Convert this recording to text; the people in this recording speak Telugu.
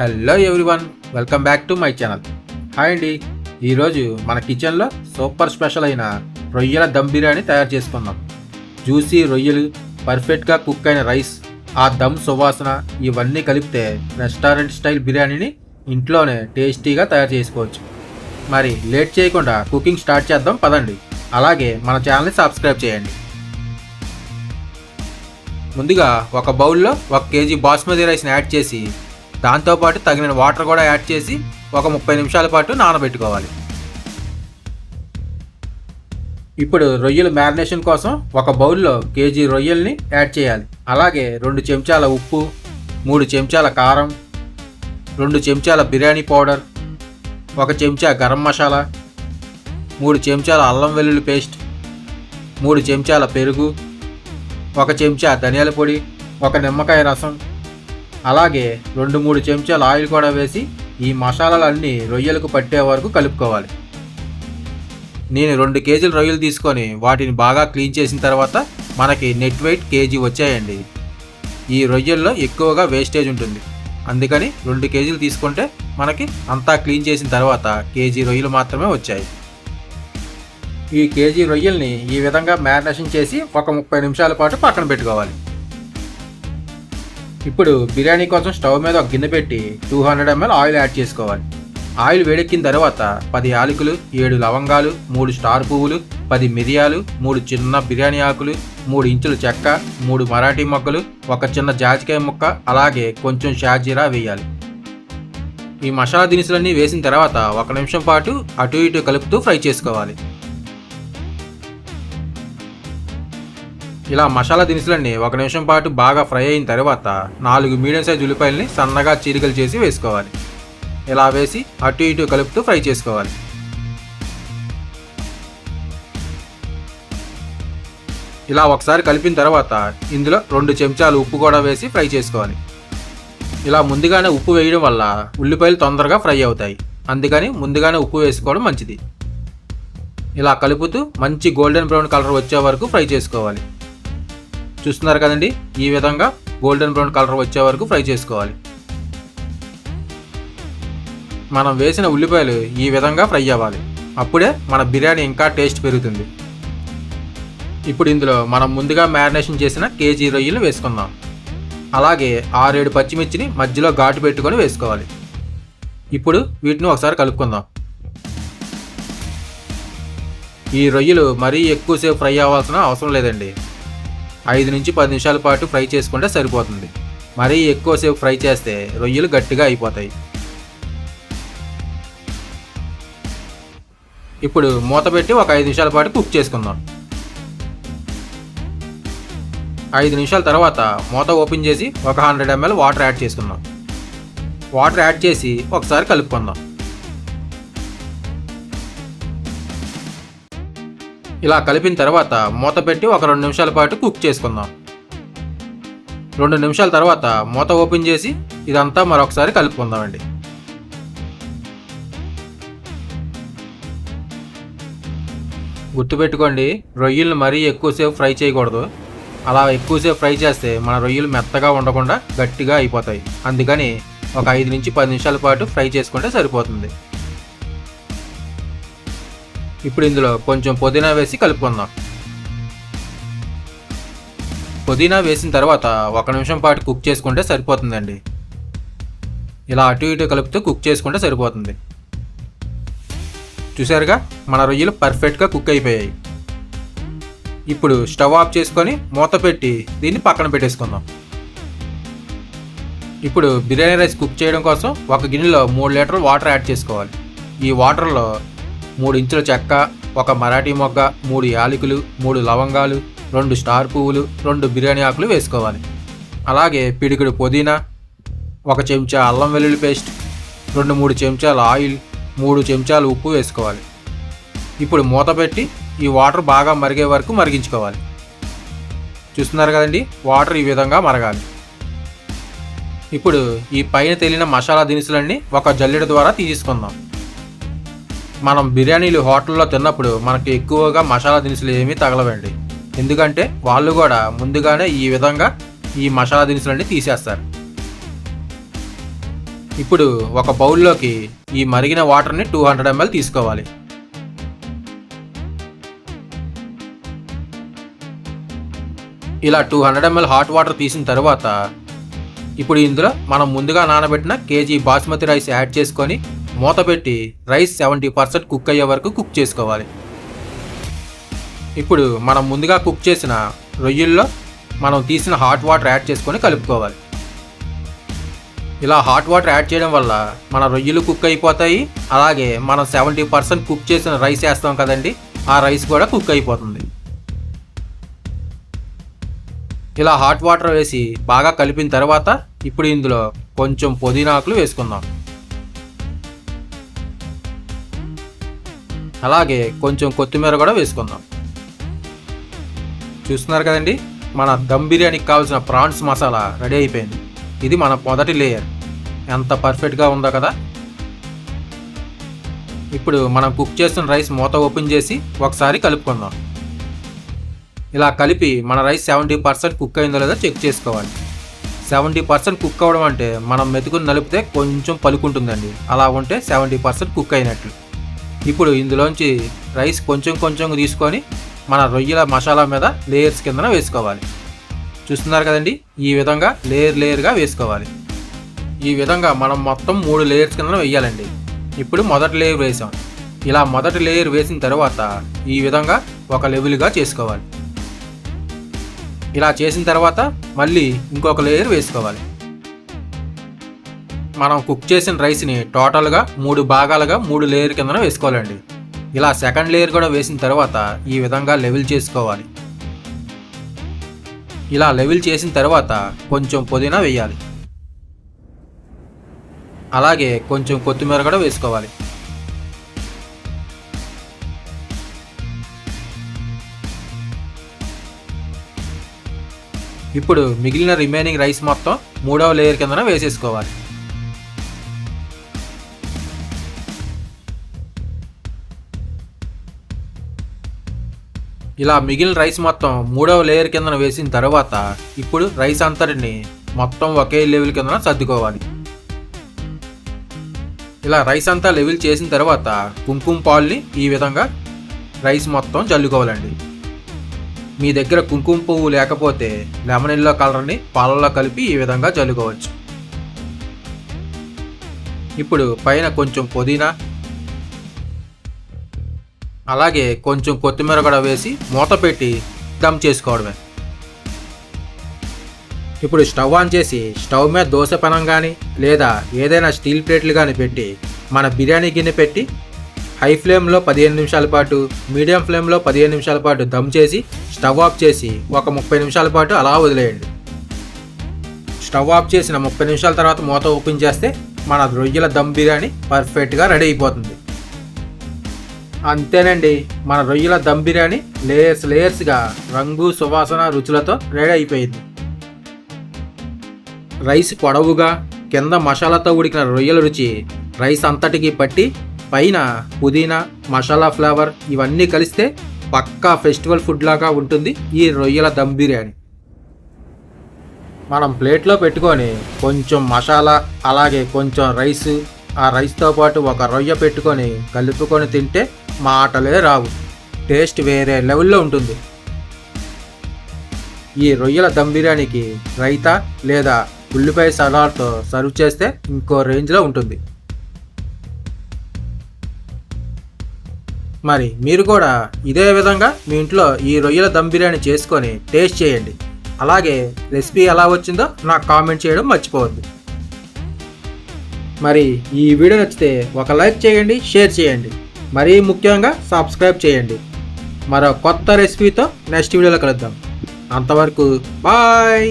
Hello everyone welcome back to my channel hi అండి ఈరోజు మన కిచెన్లో సూపర్ స్పెషల్ అయిన రొయ్యల దమ్ బిర్యానీ తయారు చేసుకుందాం. జ్యూసీ రొయ్యలు పర్ఫెక్ట్గా కుక్ అయిన రైస్ ఆ దమ్ సువాసన ఇవన్నీ కలిపితే రెస్టారెంట్ స్టైల్ బిర్యానీని ఇంట్లోనే టేస్టీగా తయారు చేసుకోవచ్చు. మరి లేట్ చేయకుండా కుకింగ్ స్టార్ట్ చేద్దాం పదండి. అలాగే మన ఛానల్ని సబ్స్క్రైబ్ చేయండి. ముందుగా ఒక బౌల్లో ఒక కేజీ బాస్మతి రైస్ని యాడ్ చేసి దాంతోపాటు తగిన వాటర్ కూడా యాడ్ చేసి ఒక ముప్పై నిమిషాల పాటు నానబెట్టుకోవాలి. ఇప్పుడు రొయ్యల మ్యారినేషన్ కోసం ఒక బౌల్లో కేజీ రొయ్యల్ని యాడ్ చేయాలి. అలాగే రెండు చెంచాల ఉప్పు మూడు చెంచాల కారం రెండు చెంచాల బిర్యానీ పౌడర్ ఒక చెంచా గరం మసాలా మూడు చెంచాల అల్లం వెల్లుల్లి పేస్ట్ మూడు చెంచాల పెరుగు ఒక చెంచా ధనియాల పొడి ఒక నిమ్మకాయ రసం అలాగే రెండు మూడు చెంచాల ఆయిల్ కూడా వేసి ఈ మసాలాలన్నీ రొయ్యలకు పట్టే వరకు కలుపుకోవాలి. నేను రెండు కేజీల రొయ్యలు తీసుకొని వాటిని బాగా క్లీన్ చేసిన తర్వాత మనకి నెట్ వెయిట్ కేజీ వచ్చాయండి. ఈ రొయ్యల్లో ఎక్కువగా వేస్టేజ్ ఉంటుంది. అందుకని రెండు కేజీలు తీసుకుంటే మనకి అంతా క్లీన్ చేసిన తర్వాత కేజీ రొయ్యలు మాత్రమే వచ్చాయి. ఈ కేజీ రొయ్యల్ని ఈ విధంగా మ్యారినేషన్ చేసి ఒక ముప్పై నిమిషాల పాటు పక్కన పెట్టుకోవాలి. ఇప్పుడు బిర్యానీ కోసం స్టవ్ మీద ఒక గిన్నె పెట్టి two hundred ml oil add చేసుకోవాలి. ఆయిల్ వేడెక్కిన తర్వాత పది యాలకులు ఏడు లవంగాలు మూడు స్టార్ పువ్వులు పది మిరియాలు మూడు చిన్న బిర్యానీ ఆకులు మూడు ఇంచుల చెక్క మూడు మరాఠీ మొక్కలు ఒక చిన్న జాజికాయ ముక్క అలాగే కొంచెం షాజీరా వేయాలి. ఈ మసాలా దినుసులన్నీ వేసిన తర్వాత ఒక నిమిషం పాటు అటు ఇటు కలుపుతూ ఫ్రై చేసుకోవాలి. ఇలా మసాలా దినుసులన్నీ ఒక నిమిషం పాటు బాగా ఫ్రై అయిన తర్వాత నాలుగు మీడియం సైజ్ ఉల్లిపాయలని సన్నగా చీలికలు చేసి వేసుకోవాలి. ఇలా వేసి అటు ఇటు కలుపుతూ ఫ్రై చేసుకోవాలి. ఇలా ఒకసారి కలిపిన తర్వాత ఇందులో రెండు చెంచాలు ఉప్పు కూడా వేసి ఫ్రై చేసుకోవాలి. ఇలా ముందుగానే ఉప్పు వేయడం వల్ల ఉల్లిపాయలు తొందరగా ఫ్రై అవుతాయి. అందుకని ముందుగానే ఉప్పు వేసుకోవడం మంచిది. ఇలా కలుపుతూ మంచి గోల్డెన్ బ్రౌన్ కలర్ వచ్చే వరకు ఫ్రై చేసుకోవాలి. చూస్తున్నారు కదండి. ఈ విధంగా గోల్డెన్ బ్రౌన్ కలర్ వచ్చే వరకు ఫ్రై చేసుకోవాలి. మనం వేసిన ఉల్లిపాయలు ఈ విధంగా ఫ్రై అవ్వాలి. అప్పుడే మన బిర్యానీ ఇంకా టేస్ట్ పెరుగుతుంది. ఇప్పుడు ఇందులో మనం ముందుగా మ్యారినేషన్ చేసిన కేజీ రొయ్యలు వేసుకుందాం. అలాగే ఆరేడు పచ్చిమిర్చిని మధ్యలో ఘాటు పెట్టుకొని వేసుకోవాలి. ఇప్పుడు వీటిని ఒకసారి కలుపుకుందాం. ఈ రొయ్యలు మరీ ఎక్కువసేపు ఫ్రై అవ్వాల్సిన అవసరం లేదండి. ఐదు నుంచి పది నిమిషాల పాటు ఫ్రై చేసుకుంటే సరిపోతుంది. మరీ ఎక్కువసేపు ఫ్రై చేస్తే రొయ్యలు గట్టిగా అయిపోతాయి. ఇప్పుడు మూత పెట్టి ఒక ఐదు నిమిషాల పాటు కుక్ చేసుకుందాం. ఐదు నిమిషాల తర్వాత మూత ఓపెన్ చేసి ఒక హండ్రెడ్ ఎంఎల్ వాటర్ యాడ్ చేసుకుందాం. వాటర్ యాడ్ చేసి ఒకసారి కలుపుకుందాం. ఇలా కలిపిన తర్వాత మూత పెట్టి ఒక రెండు నిమిషాల పాటు కుక్ చేసుకుందాం. రెండు నిమిషాల తర్వాత మూత ఓపెన్ చేసి ఇదంతా మరొకసారి కలుపుకుందామండి. గుర్తుపెట్టుకోండి రొయ్యలను మరీ ఎక్కువసేపు ఫ్రై చేయకూడదు. అలా ఎక్కువసేపు ఫ్రై చేస్తే మన రొయ్యలు మెత్తగా ఉండకుండా గట్టిగా అయిపోతాయి. అందుకని ఒక ఐదు నుంచి పది నిమిషాల పాటు ఫ్రై చేసుకుంటే సరిపోతుంది. ఇప్పుడు ఇందులో కొంచెం పుదీనా వేసి కలుపుకుందాం. పుదీనా వేసిన తర్వాత ఒక నిమిషం పాటు కుక్ చేసుకుంటే సరిపోతుందండి. ఇలా అటు ఇటు కలుపుతూ కుక్ చేసుకుంటే సరిపోతుంది. చూసారుగా? మన రొయ్యలు పర్ఫెక్ట్గా కుక్ అయిపోయాయి. ఇప్పుడు స్టవ్ ఆఫ్ చేసుకొని మూత పెట్టి దీన్ని పక్కన పెట్టేసుకుందాం. ఇప్పుడు బిర్యానీ రైస్ కుక్ చేయడం కోసం ఒక గిన్నెలో మూడు లీటర్లు వాటర్ యాడ్ చేసుకోవాలి. ఈ వాటర్లో మూడు ఇంచుల చెక్క ఒక మరాఠీ మొగ్గ మూడు యాలకులు మూడు లవంగాలు రెండు స్టార్ పువ్వులు రెండు బిర్యానీ ఆకులు వేసుకోవాలి. అలాగే పిడికిడు పుదీనా ఒక చెంచా అల్లం వెల్లుల్లి పేస్ట్ రెండు మూడు చెంచాల ఆయిల్ మూడు చెంచాలు ఉప్పు వేసుకోవాలి. ఇప్పుడు మూత పెట్టి ఈ వాటర్ బాగా మరిగే వరకు మరిగించుకోవాలి. చూస్తున్నారు కదండి? వాటర్ ఈ విధంగా మరగాలి. ఇప్పుడు ఈ పైన తేలిన మసాలా దినుసులన్నీ ఒక జల్లెడ ద్వారా తీసుకుందాం మనం బిర్యానీలు హోటల్లో తిన్నప్పుడు మనకి ఎక్కువగా మసాలా దినుసులు ఏమీ తగలవండి. ఎందుకంటే వాళ్ళు కూడా ముందుగానే ఈ విధంగా ఈ మసాలా దినుసులన్నీ తీసేస్తారు. ఇప్పుడు ఒక బౌల్లోకి ఈ మరిగిన వాటర్ని టూ హండ్రెడ్ ఎంఎల్ తీసుకోవాలి. ఇలా two hundred ml hot water తీసిన తర్వాత ఇప్పుడు ఇందులో మనం ముందుగా నానబెట్టిన కేజీ బాస్మతి రైస్ యాడ్ చేసుకొని మూత పెట్టి రైస్ సెవెంటీ పర్సెంట్ కుక్ అయ్యే వరకు కుక్ చేసుకోవాలి. ఇప్పుడు మనం ముందుగా కుక్ చేసిన రొయ్యల్లో మనం తీసిన హాట్ వాటర్ యాడ్ చేసుకొని కలుపుకోవాలి. ఇలా హాట్ వాటర్ యాడ్ చేయడం వల్ల మన రొయ్యలు కుక్ అయిపోతాయి. అలాగే మనం సెవెంటీ పర్సెంట్ కుక్ చేసిన రైస్ వేస్తాం కదండి ఆ రైస్ కూడా కుక్ అయిపోతుంది. ఇలా హాట్ వాటర్ వేసి బాగా కలిపిన తర్వాత ఇప్పుడు ఇందులో కొంచెం పుదీనా ఆకులు వేసుకుందాం. అలాగే కొంచెం కొత్తిమీర కూడా వేసుకుందాం. చూస్తున్నారు కదండి? మన దమ్ బిర్యానీకి కావాల్సిన ప్రాన్స్ మసాలా రెడీ అయిపోయింది. ఇది మన మొదటి లేయర్. ఎంత పర్ఫెక్ట్గా ఉందో కదా? ఇప్పుడు మనం కుక్ చేస్తున్న రైస్ మూత ఓపెన్ చేసి ఒకసారి కలుపుకుందాం. ఇలా కలిపి మన రైస్ సెవెంటీ పర్సెంట్ కుక్ అయిందో లేదో చెక్ చేసుకోవాలి. సెవెంటీ పర్సెంట్ కుక్ అవ్వడం అంటే మనం మెతుకుని నలిపితే కొంచెం పలుకుంటుందండి. అలా ఉంటే సెవెంటీ పర్సెంట్ కుక్ అయినట్లు ఇప్పుడు ఇందులోంచి రైస్ కొంచెం కొంచెం తీసుకొని మన రొయ్యల మసాలా మీద లేయర్స్ కిందన వేసుకోవాలి. చూస్తున్నారు కదండి? ఈ విధంగా లేయర్ లేయర్గా వేసుకోవాలి. ఈ విధంగా మనం మొత్తం మూడు లేయర్స్ కింద వేయాలండి. ఇప్పుడు మొదటి లేయర్ వేసాం. ఇలా మొదటి లేయర్ వేసిన తర్వాత ఈ విధంగా ఒక లెవెల్గా చేసుకోవాలి. ఇలా చేసిన తర్వాత మళ్ళీ ఇంకొక లేయర్ వేసుకోవాలి. మనం కుక్ చేసిన రైస్ని టోటల్గా మూడు భాగాలుగా మూడు లేయర్ కింద వేసుకోవాలండి. ఇలా సెకండ్ లేయర్ కూడా వేసిన తర్వాత ఈ విధంగా లెవెల్ చేసుకోవాలి. ఇలా లెవెల్ చేసిన తర్వాత కొంచెం పుదీనా వేయాలి. అలాగే కొంచెం కొత్తిమీర కూడా వేసుకోవాలి. ఇప్పుడు మిగిలిన రిమైనింగ్ రైస్ మొత్తం మూడవ లేయర్ కిందన వేసేసుకోవాలి. ఇలా మిగిలిన రైస్ మొత్తం మూడవ లేయర్ కిందన వేసిన తర్వాత ఇప్పుడు రైస్ అంతటిని మొత్తం ఒకే లెవెల్ కిందన సర్దుకోవాలి. ఇలా రైస్ అంతా లెవెల్ చేసిన తర్వాత కుంకుమ పాల్ని ఈ విధంగా రైస్ మొత్తం చల్లుకోవాలండి. మీ దగ్గర కుంకుమ పువ్వు లేకపోతే లెమన్ ఎల్లో కలర్ని పాలల్లో కలిపి ఈ విధంగా చల్లుకోవచ్చు. ఇప్పుడు పైన కొంచెం పుదీనా అలాగే కొంచెం కొత్తిమీర కూడా వేసి మూత పెట్టి దమ్ చేసుకోవడమే. ఇప్పుడు స్టవ్ ఆన్ చేసి స్టవ్ మీద దోశ పెనం కానీ లేదా ఏదైనా స్టీల్ ప్లేట్లు కానీ పెట్టి మన బిర్యానీ గిన్నె పెట్టి హై ఫ్లేమ్లో పదిహేను నిమిషాల పాటు మీడియం ఫ్లేమ్లో పదిహేను నిమిషాల పాటు దమ్ చేసి స్టవ్ ఆఫ్ చేసి ఒక ముప్పై నిమిషాల పాటు అలా వదిలేయండి. స్టవ్ ఆఫ్ చేసిన ముప్పై నిమిషాల తర్వాత మూత ఓపెన్ చేస్తే మన రొయ్యల దమ్ బిర్యానీ పర్ఫెక్ట్గా రెడీ అయిపోతుంది. అంతేనండి. మన రొయ్యల దమ్ బిర్యానీ లేయర్స్ లేయర్స్గా రంగు సువాసన రుచులతో రెడీ అయిపోయింది. రైస్ పొడవుగా కింద మసాలాతో ఉడికిన రొయ్యల రుచి రైస్ అంతటికి పట్టి పైన పుదీనా మసాలా ఫ్లేవర్ ఇవన్నీ కలిస్తే పక్కా ఫెస్టివల్ ఫుడ్ లాగా ఉంటుంది ఈ రొయ్యల దమ్ బిర్యానీ. మనం ప్లేట్లో పెట్టుకొని కొంచెం మసాలా అలాగే కొంచెం రైస్ ఆ రైస్తో పాటు ఒక రొయ్య పెట్టుకొని కలుపుకొని తింటే మాటలే రావు. టేస్ట్ వేరే లెవెల్లో ఉంటుంది. ఈ రొయ్యల దమ్ బిర్యానీకి రైతా లేదా ఉల్లిపాయ సలాడ్తో సర్వ్ చేస్తే ఇంకో రేంజ్లో ఉంటుంది. మరి మీరు కూడా ఇదే విధంగా మీ ఇంట్లో ఈ రొయ్యల దమ్ బిర్యానీ చేసుకొని టేస్ట్ చేయండి. అలాగే రెసిపీ ఎలా వచ్చిందో నాకు కామెంట్ చేయడం మర్చిపోవద్దు. మరి ఈ వీడియో నచ్చితే ఒక లైక్ చేయండి షేర్ చేయండి. మరీ ముఖ్యంగా సబ్స్క్రైబ్ చేయండి. మరో కొత్త రెసిపీతో నెక్స్ట్ వీడియోలో కలుద్దాం. అంతవరకు బాయ్